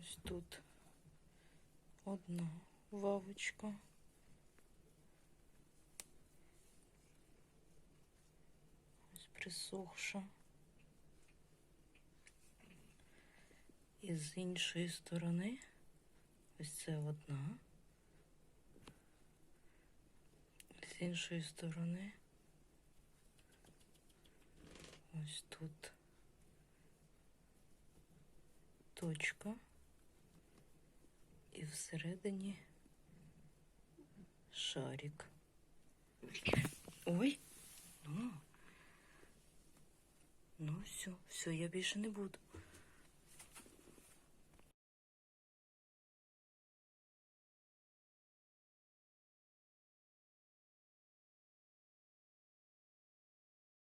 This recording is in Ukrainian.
Ось тут одна вавочка. Ось присохша. І з іншої сторони ось це одна. З іншої сторони ось тут точка. Всередині шарик. Ой, ну. Ну, все, все, я більше не буду.